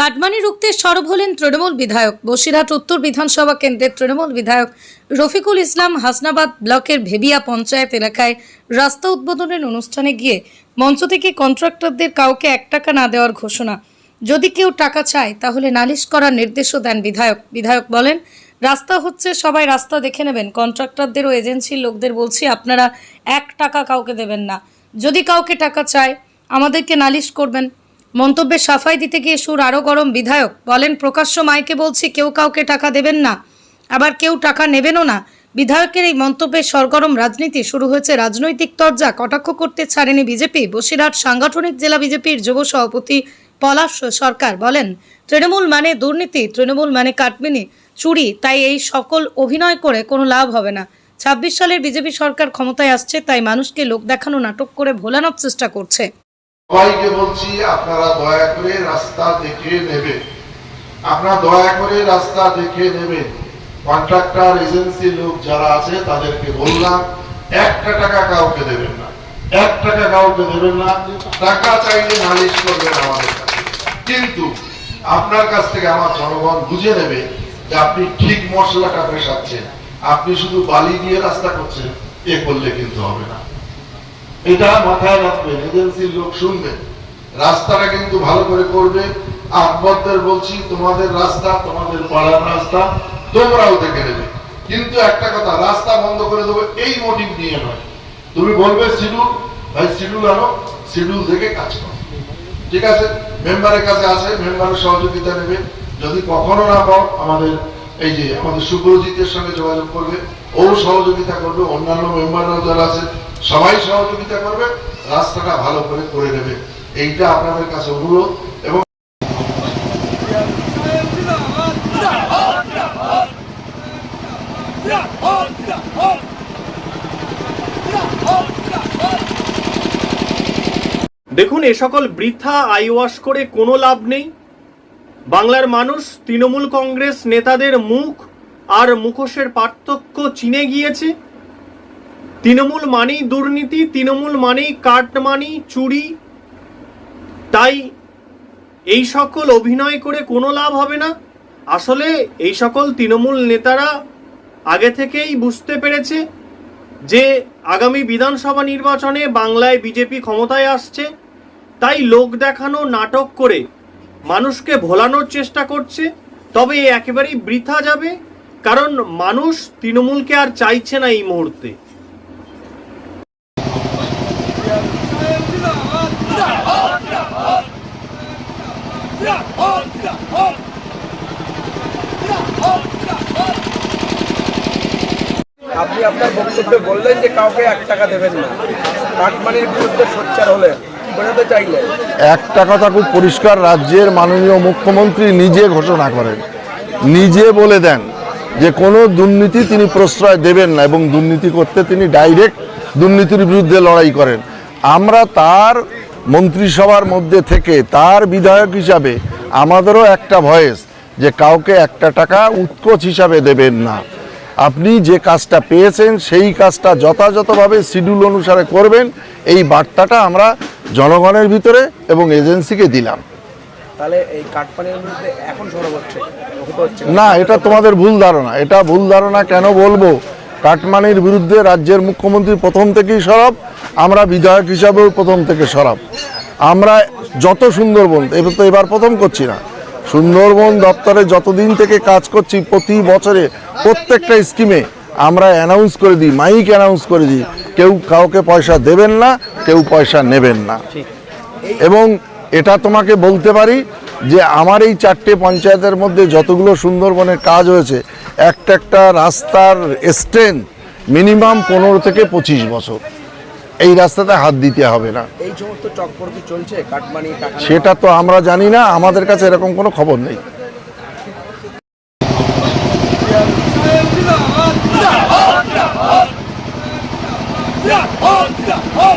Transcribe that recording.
Cut money রুখতে সরব হলেন তৃণমূল বিধায়ক। বসিরহাট উত্তর বিধানসভা কেন্দ্রের তৃণমূল বিধায়ক রফিকুল ইসলাম হাসনাবাদ ব্লকের ভেবিয়া পঞ্চায়েত এলাকায় রাস্তা উদ্বোধনের অনুষ্ঠানে গিয়ে মঞ্চ থেকে কন্ট্রাক্টরদের কাউকে এক টাকা না দেওয়ার ঘোষণা। যদি কেউ টাকা চায়, তাহলে নালিশ করার নির্দেশও দেন বিধায়ক। বিধায়ক বলেন, রাস্তা হচ্ছে, সবাই রাস্তা দেখে নেবেন। কন্ট্রাক্টরদের ও এজেন্সির লোকদের বলছি, আপনারা এক টাকা কাউকে দেবেন না। যদি কাউকে টাকা চায়, আমাদেরকে নালিশ করবেন। মন্তব্যে সাফাই দিতে গিয়ে সুর আরও গরম, বিধায়ক বলেন, প্রকাশ্য মাইকে বলছি কেউ কাউকে টাকা দেবেন না, আবার কেউ টাকা নেবেনও না। বিধায়কের এই মন্তব্যে সরগরম রাজনীতি শুরু হয়েছে, রাজনৈতিক তরজা কটাক্ষ করতে ছাড়েনি বিজেপি। বসিরহাট সাংগঠনিক জেলা বিজেপির যুব সভাপতি পলাশ সরকার বলেন, তৃণমূল মানে দুর্নীতি, তৃণমূল মানে কাটমিনি, চুরি, তাই এই সকল অভিনয় করে কোনো লাভ হবে না। ছাব্বিশ সালের বিজেপি সরকার ক্ষমতায় আসছে, তাই মানুষকে লোক দেখানো, নাটক করে ভোলানোর চেষ্টা করছে। সবাইকে বলছি, আপনারা দয়া করে রাস্তা দেখে নেবেন। আপনারা দয়া করে রাস্তা দেখে নেবেন। কন্ট্রাক্টর, এজেন্সি লোক যারা আছে, তাদেরকে বললাম একটা টাকা কাউকে দেবেন না। এক টাকা কাউকে দেবেন না। টাকা চাইলে নালিশ করবেন আমাদের কিন্তু আপনার কাছ থেকে আমার জনগণ বুঝে নেবে যে আপনি ঠিক মশলাটা মেশাচ্ছেন। আপনি শুধু বালি দিয়ে রাস্তা করছেন, এ করলে কিন্তু হবে না। এটা মাথায় রাখবেন, এজেন্সির লোক শুনবেন রাস্তাটা কিন্তু ভালো করে করবে। আকবরদের বলছি, তোমাদের রাস্তা, তোমাদের পাড়ার রাস্তা, তোমরাও দেখে নেবে। কিন্তু একটা কথা, রাস্তা বন্ধ করে দেবো, এই মোটিভ নিয়ে নয়। তুমি বলবে শিডিউল ভাই শিডিউল আনো শিডিউল দেখে কাজ করো। ঠিক আছে? মেম্বারের কাছে আসে, মেম্বারের সহযোগিতা নেবে। যদি কখনো না পাও, আমাদের এই যে, আমাদের সুপ্রজিতের সঙ্গে যোগাযোগ করবে। ও সহযোগিতা করবে, অন্যান্য মেম্বাররাও যারা আছে সবাই সহযোগিতা করবে, রাস্তাটা ভালো করে করে নেবে। এইটা আপনাদের কাছে অনুরোধ এবং দেখুন, এ সকল বৃথা আইওয়াশ করে কোনো লাভ নেই। বাংলার মানুষ, তৃণমূল কংগ্রেস নেতাদের মুখ আর মুখোশের পার্থক্য চিনে গিয়েছে। তৃণমূল মানেই দুর্নীতি, তৃণমূল মানেই কাটমানি, চুরি। তাই এই সকল অভিনয় করে কোনো লাভ হবে না। আসলে এই সকল তৃণমূল নেতারা আগে থেকেই বুঝতে পেরেছে যে আগামী বিধানসভা নির্বাচনে বাংলায় বিজেপি ক্ষমতায় আসছে। তাই লোক দেখানো, নাটক করে মানুষকে ভোলানোর চেষ্টা করছে। তবে এ একেবারেই বৃথা যাবে, কারণ মানুষ তৃণমূলকে আর চাইছে না এই মুহূর্তে। আপনি আপনার বক্তব্যে বললেন যে কাউকে এক টাকা দেবেন না। কাটমানির বিরুদ্ধে সোচ্চার হলেন একটা কথা খুব পরিষ্কার, রাজ্যের মাননীয় মুখ্যমন্ত্রী নিজে ঘোষণা করেন। নিজে বলে দেন যে কোনো দুর্নীতি তিনি প্রশ্রয় দেবেন না এবং দুর্নীতি করতে তিনি ডাইরেক্ট দুর্নীতির বিরুদ্ধে লড়াই করেন। আমরা তার মন্ত্রিসভার মধ্যে থেকে তার বিধায়ক হিসাবে আমাদেরও একটা ভয়েস যে কাউকে একটা টাকা উৎকোচ হিসাবে দেবেন না। আপনি যে কাজটা পেয়েছেন সেই কাজটা যথাযথভাবে শিডিউল অনুসারে করবেন এই বার্তাটা আমরা জনগণের ভিতরে এবং এজেন্সিকে দিলাম। না এটা তোমাদের ভুল ধারণা। এটা ভুল ধারণা কেন বলব? কাটমানির বিরুদ্ধে রাজ্যের মুখ্যমন্ত্রী প্রথম থেকেই সরব আমরা বিধায়ক হিসাবেও প্রথম থেকে সরব। আমরা যত সুন্দরবন এবার তো এবার প্রথম করছি না। সুন্দরবন দপ্তরে যতদিন থেকে কাজ করছি প্রতি বছরে প্রত্যেকটা স্কিমে আমরা অ্যানাউন্স করে দিই মাইক অ্যানাউন্স করে দিই। কেউ কাউকে পয়সা দেবেন না কেউ পয়সা নেবেন না। এবং এটা তোমাকে বলতে পারি যে আমার এই চারটে পঞ্চায়েতের মধ্যে যতগুলো সুন্দরবনের কাজ হয়েছে একটা একটা রাস্তার স্টেন মিনিমাম পনেরো থেকে পঁচিশ বছর এই রাস্তাতে হাত দিতে হবে না এই সমস্ত চলছে কাটমানি সেটা তো আমরা জানি না আমাদের কাছে এরকম কোনো খবর নেই Yeah, yeah. Yeah, yeah.